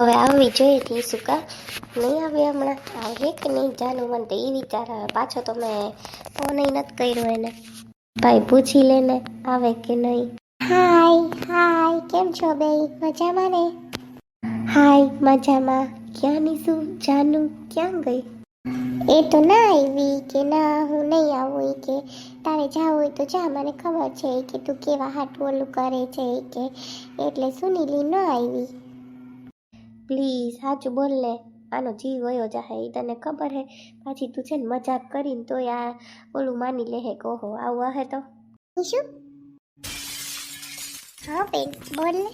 હવે આવવી જોઈએ તી સુકા. નહીં આવી હમણાં? આવે કે નહીં? જાનું મને તો એ વિચાર આવે. પાછો તો મેં ફોન નથી કર્યો એને. ભાઈ પૂછી લે ને આવે કે નહીં? હાય હાય કેમ છો બે મજામાં ને? હાય મજામાં. ક્યાં નીસુ જાનું ક્યાં ગઈ? એ તો ના આવી કે ના હું નહીં આવું કે. તારે જાવું હોય તો જા મને ખબર છે કે તું કેવા હાટ ઓલું કરે છે કે. એટલે સુનીલી ન આવી. પ્લીઝ, સાચું બોલ લે. આનો જીવ વયો જાહે એ તને ખબર હે? પાછી તું છે ને મજાક કરીને તો આ ઓલું માની લે હે ઓહો, આવું હે તો? શું? હા બેન, બોલ ને.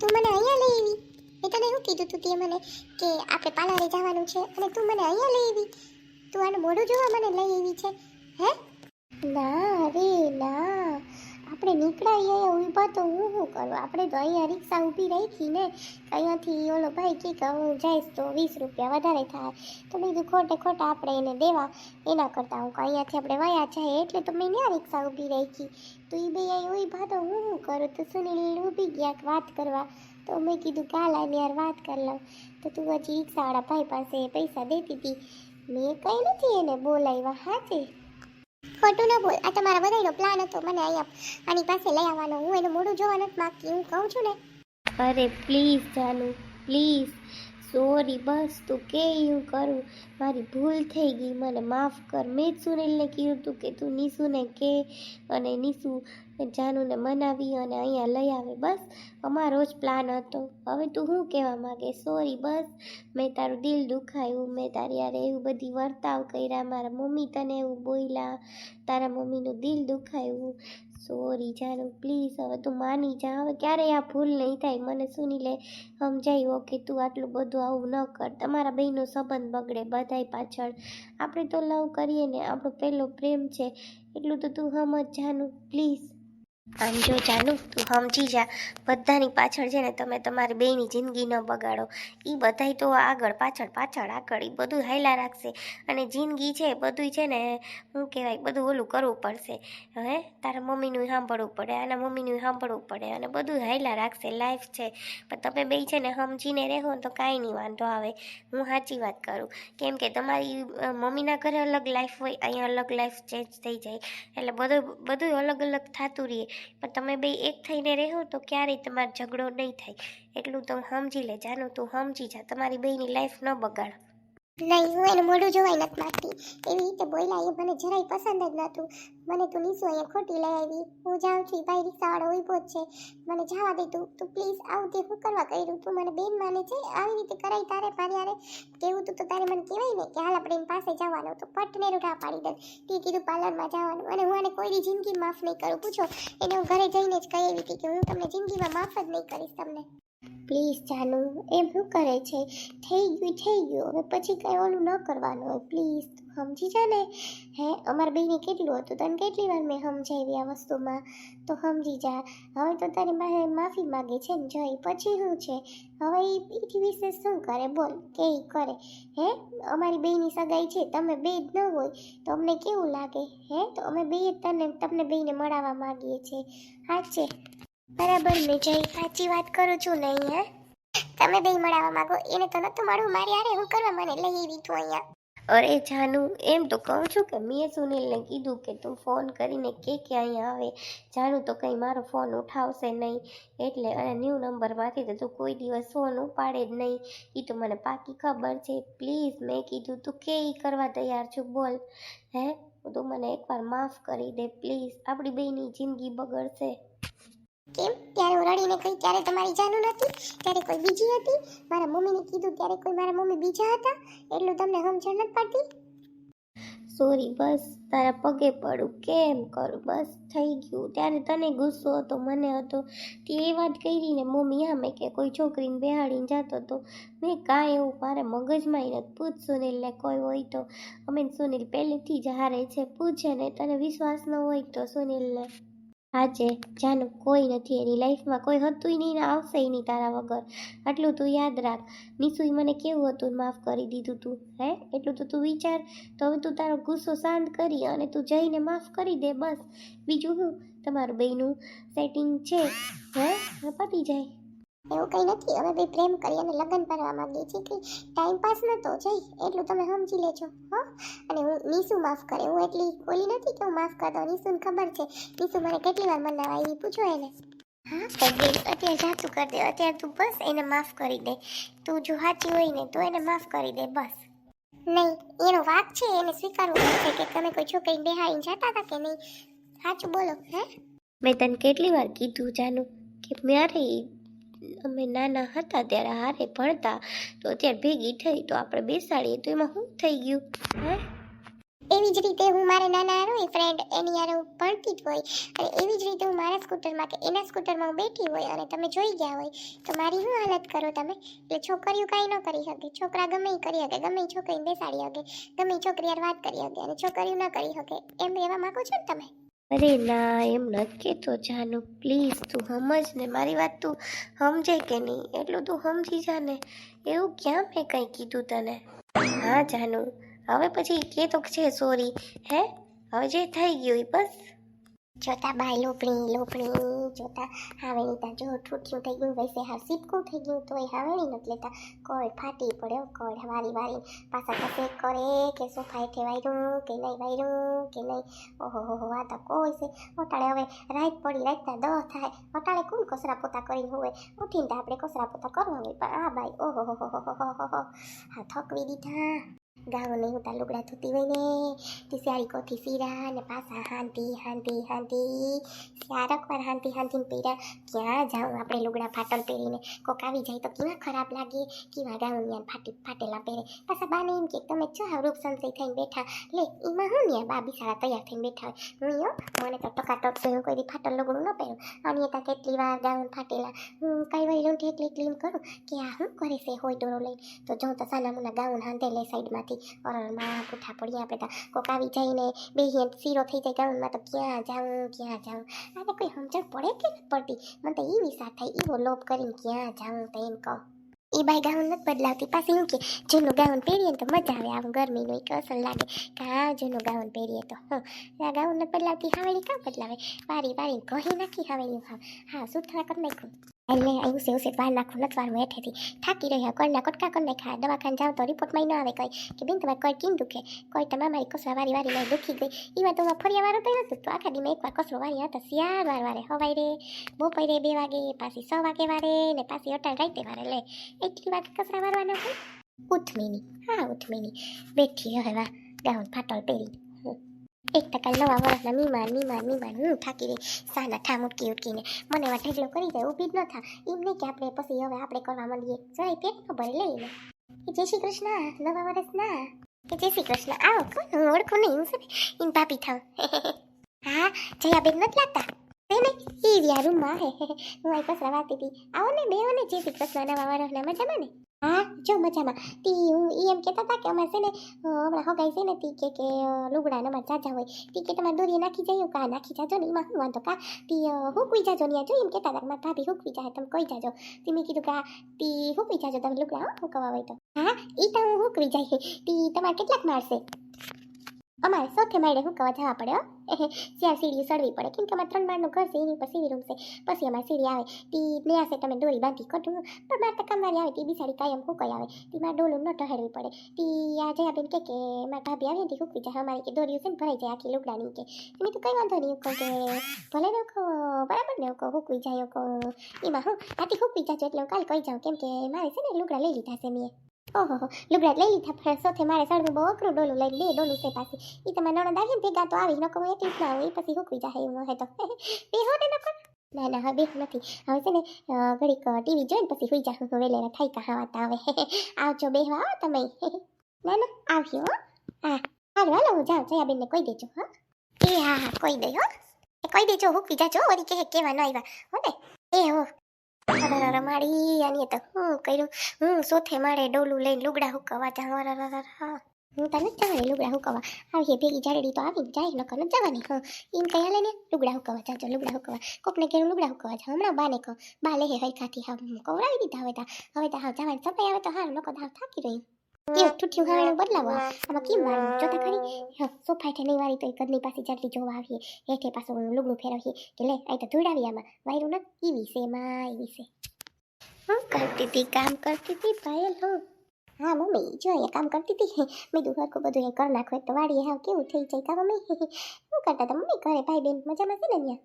તું મને અહીંયા લઈ આવી. મેં તને શું કીધું તું તે મને કે આપણે પાર્લરે જવાનું છે અને તું મને અહીંયા લઈ આવી? તું આનું મોઢું જોવા મને લઈ આવી છે, હે? ના રે, ના. આપણે નીકળાઈએ ઊભા તો હું શું કરું? આપણે તો અહીંયા રિક્ષા ઊભી રાખી ને અહીંયાથી ઓલો ભાઈ કે હું જઈશ તો વીસ રૂપિયા વધારે થાય. તો મેં કીધું, ખોટે ખોટા આપણે એને દેવા, એના કરતાં હું અહીંયાથી આપણે વયા જાય એટલે તો મેં ત્યાં રિક્ષા ઊભી રાખી. તો એ બે અહીં ઊભા તો હું શું કરું? તો સુનિલ ઊભી ગયા વાત કરવા. તો મેં કીધું, કાલ આને યાર વાત કરી લઉં. તો તું હજી રિક્ષાવાળા ભાઈ પાસે પૈસા દેતી હતી. મેં કંઈ નથી એને બોલાવ્યા, હાચે? ખોટું ના બોલ. આ તમારા બધાનો પ્લાન હતો, મને અહીંયા આની પાસે લઈ આવવાનો. હું એનું મોઢું જોવા નથી માંગતી. હું કહું છું ને. અરે પ્લીઝ જાનુ પ્લીઝ સોરી, બસ તું કે એવું કરું? મારી ભૂલ થઈ ગઈ. મને માફ કર. મેં જ સુનિલને કીધું તું કે તું નીસુને કે અને નીસુ જાનુને મનાવી અને અહીંયા લઈ આવે. બસ, અમારો જ પ્લાન હતો. હવે તું શું કહેવા માંગે? સોરી, બસ. મેં તારું દિલ દુખાયું. મેં તારી યારે એવું બધી વર્તાવ કર્યા. મારા મમ્મી તને એવું બોલ્યા. તારા મમ્મીનું દિલ દુખાયું. સોરી જાનુ પ્લીઝ હવે તું માની જા. હવે ક્યારેય આ ભૂલ નહીં થાય. મને સુની લે, સમજાયું. કે તું આટલું બધું આવું ન કર. તમારા બેયનો સંબંધ બગડે બધાય પાછળ. આપણે તો લવ કરીએ ને, આપણો પહેલો પ્રેમ છે. એટલું તો તું સમજ જાનું પ્લીઝ આમ જો જાનું, તું સમજી જા. બધાની પાછળ છે ને તમે તમારી બેની જિંદગી ન બગાડો. એ બધાય તો આગળ પાછળ પાછળ આગળ એ બધું હાયલા રાખશે. અને જિંદગી છે બધું છે ને શું કહેવાય, બધું ઓલું કરવું પડશે. હે? તારા મમ્મીનું સાંભળવું પડે, આના મમ્મીનું સાંભળવું પડે, અને બધું હાયલા રાખશે લાઈફ છે. પણ તમે બે છે ને સમજીને રહો તો કાંઈ નહીં વાંધો આવે. હું સાચી વાત કરું. કેમ કે તમારી મમ્મીના ઘરે અલગ લાઈફ હોય, અહીંયા અલગ લાઈફ ચેન્જ થઈ જાય. એટલે બધું બધું અલગ અલગ થતું રહે. પણ તમે બે એક થઈને રહો તો ક્યારેય તમારો ઝઘડો નહીં થાય. એટલું તો સમજી લે, જાનું, તું સમજી જા. તમારી બેયની લાઈફ ન બગાડ. નહીં, હું એનું મોઢું જોવાય નથી માંગતી. એવી રીતે બોલ્યા એ મને જરાય પસંદ જ નહોતું. મને તું નીસુ અહીંયા ખોટી લઈ આવી. હું જાઉં છું ભાઈ રિક્ષાવાળો ઊભો જ છે. મને જવા દે તું. તું પ્લીઝ આવું, તે હું કરવા કર્યું તું મને બેન માને છે આવી રીતે કરાય તારે મારી કેવું તું તો તારે મને કહેવાય ને કે હાલ આપણે એની પાસે જવાનું તો પટને રૂઢા પાડી દે. તે કીધું પાર્લરમાં જવાનું. અને હું આને કોઈની જિંદગી માફ નહીં કરું. પૂછો, એને હું ઘરે જઈને જ કહી હતી કે હું તમને જિંદગીમાં માફ જ નહીં કરીશ તમને. પ્લીઝ જાનુ એમ શું કરે છે? થઈ ગયું થઈ ગયું. હવે પછી કંઈ ઓલું ન કરવાનું હોય. પ્લીઝ સમજી જા ને? હે, અમારા બેને કેટલું હતું? તને કેટલી વાર મેં સમજાવી આ વસ્તુમાં? તો સમજી જા. હવે તો તારી પાસે માફી માગે છે ને જઈ પછી શું છે? હવે એ એથી વિશે શું કરે? બોલ, કે કરે? હે, અમારી બેની સગાઈ છે, તમે બે જ ન હોય. તો અમને કેવું લાગે? હે, તો અમે બે તને, તમને બેને મળાવવા માંગીએ છીએ. હા છે. બરાબર ને જય સાચી વાત કરું છું નહીં હે તમે બે મળાવવા માંગો, એને તો નતું મળવું. મારી આરે હું કરવા મને લઈ આવી તું અહીંયા. અરે જાનુ, એમ તો કહું છું કે મેં સુનિલને કીધું કે તું ફોન કરીને કે કે અહીંયા આવે. જાનુ તો કંઈ મારો ફોન ઉઠાવશે નહીં. એટલે અને ન્યૂ નંબરમાંથી તો તું કોઈ દિવસ ફોન ઉપાડે જ નહીં. એ તો મને પાકી ખબર છે. પ્લીઝ, મેં કીધું તું કે કરવા તૈયાર છું, બોલ. હે? તું મને એકવાર માફ કરી દે, પ્લીઝ. આપણી બેની જિંદગી બગડશે. કેમ? ત્યારે હું રડીને કહી ત્યારે તમારી જાનું નથી? ત્યારે કોઈ બીજી હતી? મારા મમ્મીને કીધું ત્યારે કોઈ મારા મમ્મી બીજા હતા? એટલું તમને સમજણ નથી પડતી? સોરી બસ તારા પગે પડું. કેમ કરું? બસ થઈ ગયું. ત્યારે તને ગુસ્સો હતો, મને હતો. તે એ વાત કરી ને મમ્મી આમે કે કોઈ છોકરીને બેહાડીને જતો હતો મેં કાંઈ એવું મારે મગજમાં નથી પૂછ સુનિલને કોઈ હોય તો. અમે સુનિલ પહેલેથી જ હારે છે. પૂછે ને તને વિશ્વાસ ન હોય તો સુનિલને. હાચે જાનું કોઈ નથી, એની લાઈફમાં કોઈ હતું નહીં ને આવશે નહીં તારા વગર. આટલું તું યાદ રાખ. નિશુએ મને કેવું હતું માફ કરી દીધું તું, હે? એટલું તો તું વિચાર. તો હવે તું તારો ગુસ્સો શાંત કરી અને તું જઈને માફ કરી દે બસ. બીજું શું તમારું બેનું સેટિંગ છે હે, પતી જાય. એવું કંઈ નથી. અમે ભાઈ પ્રેમ કરી અને લગ્ન કરવા માંગીએ છીએ કે ટાઈમ પાસ નતો જઈ. એટલું તમે સમજી લેજો, હો. અને હું નીસુ માફ કરે. હું એટલી ઓલી નથી કે હું માફ કરતો. નીસુને ખબર છે. નીસુ મને કેટલી વાર મનાવા આવી પૂછો એને. હા બેન અત્યારે જાતું કરી દે. અત્યારે તું બસ એને માફ કરી દે. તું જો સાચી હોય ને તો એને માફ કરી દે, બસ. નહીં, એનો વાક છે, એને સ્વીકારવું પડશે કે તમે કોઈ છોકરી બેહાઈને જતા હતા કે નહીં? સાચું બોલો, હે. મેં તને કેટલી વાર કીધું જાનું કે મારે અમે નાના હતા ત્યારે હારે ભણતા તો અત્યારે ભેગી થઈ તો આપણે બેસાડીએ તો એમાં શું થઈ ગયું? હે? એવી જ રીતે હું મારા નાના હારો ફ્રેન્ડ એની હારે હું ભણતી જ હોય અને એવી જ રીતે હું મારા સ્કૂટરમાં કે એના સ્કૂટરમાં હું બેઠી હોય અને તમે જોઈ ગયા હોય તો મારી શું હાલત કરો તમે? એટલે છોકરીઓ કાંઈ ન કરી શકે, છોકરા ગમે એ કરી શકે, ગમે છોકરીને બેસાડી શકે, ગમે છોકરી યાર વાત કરી શકે અને છોકરીઓ ન કરી શકે. એમ એવા માંગો છો ને તમે? અરે ના, એમ નક્કી કહેતો જાનું. પ્લીઝ તું સમજ ને. મારી વાત તું સમજે કે નહીં? એટલું તું સમજી જા ને. એવું ક્યાં મેં કંઈ કીધું તને? હા, જાનું. હવે પછી કે તો છે સોરી હે? હવે જે થઈ ગયું એ બસ. જોતા બાય લોપણી લોપણી જોતા હાવેણી તા જો ઠૂઠિયું થઈ ગયું વૈસે હા સીપકું થઈ ગયું, તોય હાવેણી નથી લેતા. કોડ ફાટી પડ્યો કોળ વારી વારી. પાછા કસે કરે કે સોફા હેઠે વાયરું કે નહીં વાયરું કે નહીં. ઓહો, હો આ તો કોઈ છે. ઓટાળે હવે રાત પડી, રાતના દહ થાય. ઓટાળે કોણ કસરા પોતા કરીને હોય ઉઠીને આપણે કસરા પોતા હોય. પણ આ બાઈ, ઓહો હો હો હો હો. હા, થકવી દીધા. ગાવો નહીં હું લુગડા ધોતી હોય ને તે સ્યારી કોઠી સીરા ને પાછા હાંધી હાંધી હાંધી સ્યારક વાર હાંધી હાંતીને પહેર્યા ક્યાં જાઉં આપણે લુગડા ફાટલ પહેરીને કોક આવી જાય તો કેવા ખરાબ લાગે કેવા ગાઉન યાર ફાટી ફાટેલા પહેરે પાછા બાને એમ કે તમે છો રૂપ સંસરી થઈને બેઠા લે એમાં હું ને બા બિચારા તૈયાર થઈને બેઠા હોય હું મને તો ટકાટક તો હું કોઈ ફાટલ લુગડું ન પહેરું અને ત્યાં કેટલી વાર ગાઉન ફાટેલા હું કઈ વાર રૂંઢી એટલી ક્લીન કરું કે આ શું કરે છે હોય ડોરો લઈને તો જો તો સાના મુના ગાઉન હાંધે લે સાઈડમાંથી અરણમાં પૂઠા પડ્યા તો કોક આવી જઈને બે હેન્ડ શીરો થઈ જાય, ગાઉનમાં તો ક્યાં જાઉં ક્યાં જાઉં? આને કોઈ સમજણ પડે કે નથી પડતી? મને તો એ વિચાર થાય એવો લોભ કરીને ક્યાં જાઉં તો એમ કહું. એ બાય ગાઉન નથી બદલાવતી. પાછી હું કે, જૂનું ગાઉન પહેરીએ તો મજા આવે આવું ગરમીનું એક અસર લાગે. કે, હા, જૂનું ગાઉન પહેરીએ તો. હં, આ ગાઉન નથી બદલાવતી, હાવેલી કાં બદલાવે. વારી વારી કહી નાખી હવે હા. હા, સુથરા કરી નાખ્યું. એટલે છે, એવું છે બહાર નાખું નથી વારવું હેઠેથી થાકી રહ્યા કોઈના કટકા કરી નાખ્યા, દવાખાને જાવ તો રિપોર્ટમાં ન આવે કઈ. કે બેન, તમારે કોઈ કેમ દુખે? કોઈ તમારે મારી કસરા વારી વારી લઈ દુખી ગઈ. એમાં તો ફરિયા વારો તો નતું તો આખા દીમાં એકવાર કસરો વારી હતા, શિયાળ વાર વારે હવાઈ રે, બપોરે બે વાગે, પાછી છ વાગે વારે, ને પાછી અટાણ રાઈતે વારે લે. એટલી વાત કસરા વારવાના હોય? ઉઠમીની હા ઉઠમીની બેઠી હવે વા ગાઉન ફાટલ પહેરી. એક ટકા નવા વર્ષના મીમાન મીમાન મીમાન હું થાકી રહી સાના ઠામ ઉટકી ઉટકીને મને એવા ઢગલો કરી જાય ઊભી જ ન થા એમ નહીં કે આપણે પછી હવે આપણે કરવા માંડીએ જરાય પેટ ભરે લઈને જય શ્રી કૃષ્ણ નવા વર્ષના જય શ્રી કૃષ્ણ આવો કોણ હું ઓળખું નહીં હું છે એમ ભાભી થાવ હા જયાબેન નથી લાગતા તેને એ રહ્યા રૂમમાં હે આ કસરા વાતી હતી આવો ને બે ને જય શ્રી કૃષ્ણ નવા વર્ષના મજામાં ને હા, જો મજામાં. તી હું ઈ એમ કહેતા હતા કે અમારે છે ને હમણાં હગાઈ છે ને તી કે કે લુગડા અમારે જાજા હોય. તી કે તમારે દોરી નાખી જાય કા નાખી જાજો ને, એમાં શું વાંધો? કા, તી હુકવી જાજો ને જો એમ કહેતા હતા મારા ભાભી હુકવી જાય તમે કહી જાજો. તી મેં કીધું કા તી હુકવી જાજો, તમે લુગડા હુકવા હોય તો. હા એ તો હું હુકવી જાય તી તમારે કેટલાક મારશે અમારે સોથે માળે હુકવા જવા પડે હો ચાર સીડી સડવી પડે કેમ કે અમારે ત્રણ માળનું ઘર છે એની ઉપર સીડી રૂમ છે પછી અમારે સીડી આવે તી ન્યા છે તમે દોરી બાંધી કઢું પણ મારે તો કામવાળી આવે તી બિસાડી કાયમ હુકાઈ આવે તી મારે ડોલું ન ટહેરવી પડે તી આ જયાબેન કે કે મારા ભાભી આવે ને તી હુકવી જાય અમારી કે દોરી છે ને ભરાઈ જાય આખી લુગડાની કે મેં તો કઈ વાંધો નહીં કહું કે ભલે ને કહો બરાબર ને કહો હુકવી જાય કહો એમાં હું આથી હુકવી જાજો એટલે હું કાલ કહી જાઉં કેમ કે મારે છે ને લુગડા લઈ લીધા છે મેં ઓહો હો, લુગડા લઈ લીધા પણ સોથે મારે સળનું બહુ અઘરું ડોલું લઈને બે ડોલું છે પાછી. એ તમે નણંદ આવી ને ભેગા તો આવી નકર હું એકલી ના હોય પછી હુકવી જાય એવું હોય તો. બેહો ને નકો ના ના હવે બેહું નથી. હવે છે ને ઘડીક ટીવી જોઈને પછી હુઈ જાઉં હું વેલેરા થઈ કા આવે હવે આવજો બેહવા હો તમે. ના ના આવ્યો હો. હા હાલો હું જાઉં જયાબેનને કહી દેજો હા. એ હા હા કહી દઈ હો. કહી દેજો હુકવી જાજો વળી કે કેવા ન આવ્યા હો ને. એ હો. આની તો હું સોથે મારે ડોલું લઈને લુગડા હુકવા જાઉં હું તને જવાની લુગડા હુકવા આવીએ ભેગી જાડેડી તો આવી જાય, નકર ન જવાની. હા એમ હાલે ને? લુગડા હુકવા જાજો હુકવા કોકને કે લુગડા હુકવા હમણાં બાને કહો, બા, લે હરખાથી, હા કવરાવી દીધા હવે તા. હવે હા જવાની સફાઈ આવે તો હારું, નકર હાવ થાકી રહી. કેવું ઠૂઠ્યું હાવેણું બદલાવો? આમાં કેમ વાળું? જોતા ખરી. સોફા હેઠે નહીં વાળી તો એ કદની પાસે જાટલી જોવા આવીએ. હેઠે પાછું લુગડું ફેરવીએ કે લે આ તો ધોડાવી આમાં. વાયરું નથી ઈ વિશે માં એ વિશે હું કરતી હતી કામ કરતી હતી પાયલ હું. હા મમ્મી જો અહીંયા કામ કરતી હતી મેં કીધું હરખું બધું અહીંયા કરી નાખો. એક તો વાડીએ હા કેવું થઈ જાય તા મમ્મી. શું કરતા હતા મમ્મી ઘરે ભાઈ બેન મજામાં છે ને ત્યાં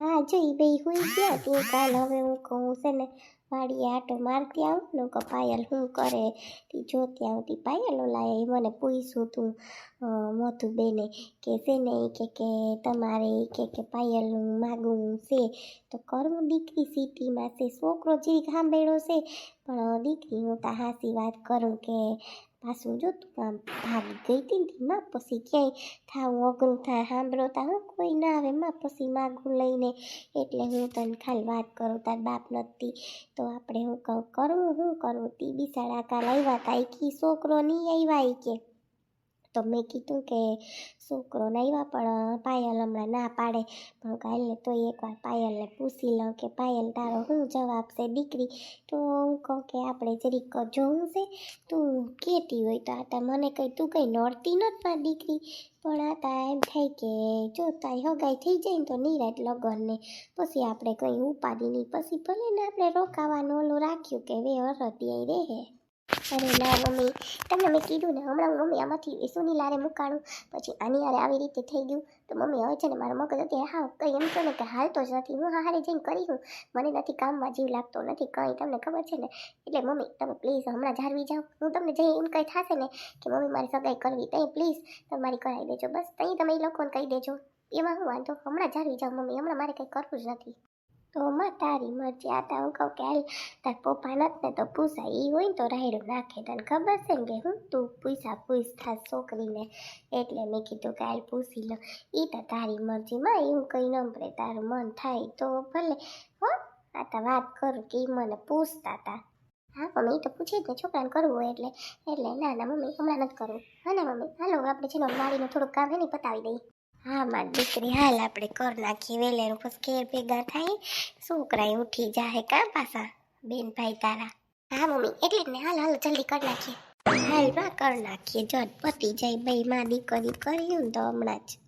હા, જો એ બે હુઈ ગયા તું કાલ હવે હું કહું છે ને વાડીએ આટો મારતી આવું ને કે પાયલ શું કરે? તી જોતી આવતી પાયલ ઓલા એ મને પૂછ્યું તું મોતું બેને કે છે ને કે કે તમારે કે કે પાયલનું માગું છે, તો કરવું દીકરી સિટીમાં છે, છોકરો જે સાંભળ્યો છે, પણ દીકરી હું તો હાસી વાત કરું કે પાછું જો તું ભાગી ગઈ હતી ને માં પછી ક્યાંય થાવું અઘરું થાય સાંભળો તા હું કોઈ ના આવે માં પછી માગું લઈને એટલે હું તને ખાલી વાત કરું, તાર બાપ નથી. તો આપણે હું કહું કરવું હું કરવું તી બિસાડા કાલ આવ્યા તા, ઈ કી છોકરો નહીં આવ્યા કે. તો મેં કીધું કે છોકરો આવ્યા પણ પાયલ હમણાં ના પાડે. પણ કાલે તો એકવાર પાયલને પૂછી લઉં કે પાયલ તારો શું જવાબ છે દીકરી? તો હું કહું કે આપણે જરીક જોવું છે. તું કહેતી હોય તો આતા મને કંઈ તું કંઈ નડતી નથી મારી દીકરી. પણ આતા એમ થાય કે જો તારી હગાઈ થઈ જાય ને તો નિરાત લગનને પછી આપણે કંઈ ઉપાડી નહીં પછી ભલે ને આપણે રોકાવાનું ઓલું રાખ્યું કે વે હરતી રહે. અરે ના, મમ્મી. તમને મેં કીધું ને, હમણાં હું મમ્મી આમાંથી સુનીલારે મુકાણું. પછી આની હારે આવી રીતે થઈ ગયું. તો મમ્મી હવે છે ને મારો મગજ અત્યારે હા, કંઈ એમ કહે ને કે હાલતો જ નથી. હું હારે જઈને કરી હું મને નથી કામમાં જીવ લાગતો નથી કંઈ. તમને ખબર છે ને? એટલે મમ્મી, તમે પ્લીઝ હમણાં જાળવી જાઓ. હું તમને જઈ એમ કંઈ થશે ને કે મમ્મી મારી સગાઈ કરવી, તઈ પ્લીઝ તમારી કરાવી દેજો. બસ, તઈ તમે એ લોકોને કહી દેજો. એમાં હું વાંધો? હમણાં જાળવી જાઓ મમ્મી. હમણાં મારે કંઈ કરવું જ નથી. તો માં તારી મરજી. આ તા હું કહું કે હાલ તાર પપ્પા નથી ને તો પૂછાય. એ હોય ને તો રાયડું નાખે. તને ખબર છે ને કે હું તું પૂછા પૂછ થાસ છોકરીને? એટલે મેં કીધું કે હાલ પૂછી લો એ તો તારી મરજી માં એવું કંઈ ન પડે તારું મન થાય તો ભલે. હો, આ તો વાત કરું કે મને પૂછતા હતા હા, મમ્મી તો પૂછી જ ને. છોકરાને કરવું હોય એટલે. એટલે ના ના, મમ્મી, હમણાં નથી કરવું. હા ના, મમ્મી. હાલો, આપણે છે ને વાડીનું થોડુંક કામ એની પતાવી દઈએ. હા, મારી દીકરી હાલ આપણે કર નાખીએ વેલેરું ઘેર ભેગા થાય. છોકરાએ ઉઠી જાહે કા પાછા? બેન ભાઈ તારા. હા, મમ્મી, એટલે જ ને. હાલ હાલ, જલ્દી કર નાખીએ. હાલમાં કરી નાખીએ. જો પતી જાય. ભાઈ માં દીકરી કર્યું તો હમણાં જ.